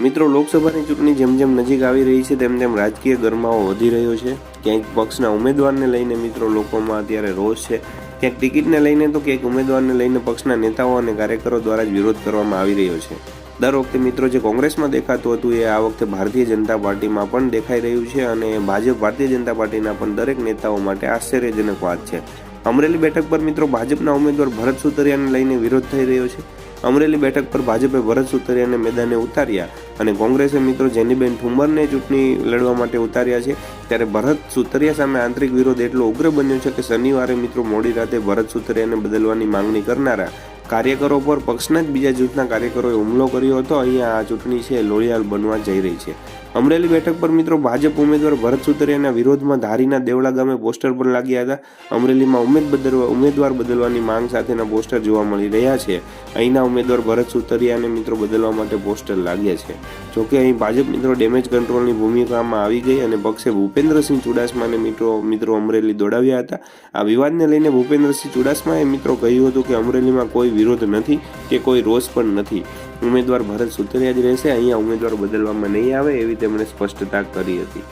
મિત્રો, લોકસભાની ચૂંટણી જેમ જેમ નજીક આવી રહી છે, તેમ તેમ રાજકીય ગરમાવો વધી રહ્યો છે. ક્યાંક પક્ષના ઉમેદવારને લઈને મિત્રો, લોકોમાં અત્યારે રોષ છે. ક્યાંક ટિકિટને લઈને તો ક્યાંક ઉમેદવારને લઈને પક્ષના નેતાઓ અને કાર્યકરો દ્વારા જ વિરોધ કરવામાં આવી રહ્યો છે. દર વખતે મિત્રો, જે કોંગ્રેસમાં દેખાતું હતું, એ આ વખતે ભારતીય જનતા પાર્ટીમાં પણ દેખાઈ રહ્યું છે અને ભાજપ, ભારતીય જનતા પાર્ટીના પણ દરેક નેતાઓ માટે આશ્ચર્યજનક વાત છે. અમરેલી બેઠક પર મિત્રો, ભાજપના ઉમેદવાર ભરત સુતરિયાને લઈને વિરોધ થઈ રહ્યો છે. અમરેલી બેઠક પર ભાજપે ભરત સુતરિયાને મેદાને ઉતાર્યા. અને કોંગ્રેસે મિત્રો જેનીબેન ઠુંબરને ચૂંટણી લડવા માટે ઉતાર્યા છે. ત્યારે ભરત સુતરિયા સામે આંતરિક વિરોધ એટલો ઉગ્ર બન્યો છે કે શનિવારે મિત્રો મોડી રાતે ભરત સુતરિયાને બદલવાની માંગણી કરનારા કાર્યકરો પર પક્ષના જ બીજા જૂથના કાર્યકરોએ હુમલો કર્યો હતો. અહીંયા આ ચૂંટણી છે લોહિયાલ બનવા જઈ રહી છે. અમરેલી બેઠક પર મિત્રો ભાજપ ઉમેદવાર ભરત સુતરિયાના વિરોધમાં ધારીના દેવળા ગામે પોસ્ટર પણ લાગ્યા હતા. અમરેલીમાં ઉમેદ બદલવા, ઉમેદવાર બદલવાની માંગ સાથેના પોસ્ટર જોવા મળી રહ્યા છે. અહીંના ઉમેદવાર ભરત સુતરિયાને મિત્રો બદલવા માટે પોસ્ટર લાગ્યા છે. જોકે અહીં ભાજપ મિત્રો ડેમેજ કંટ્રોલની ભૂમિકામાં આવી ગઈ અને પક્ષે ભૂપેન્દ્રસિંહ ચુડાસમાને મિત્રો મિત્રો અમરેલી દોડાવ્યા હતા. આ વિવાદને લઈને ભૂપેન્દ્રસિંહ ચુડાસમાએ મિત્રો કહ્યું હતું કે અમરેલીમાં કોઈ વિરોધ નથી કે કોઈ રોષ પણ નથી. ઉમેદવાર ભરત સુતરિયા જ રહેશે. અહીંયા ઉમેદવાર બદલવામાં નહીં આવે એવી તેમણે સ્પષ્ટતા કરી હતી.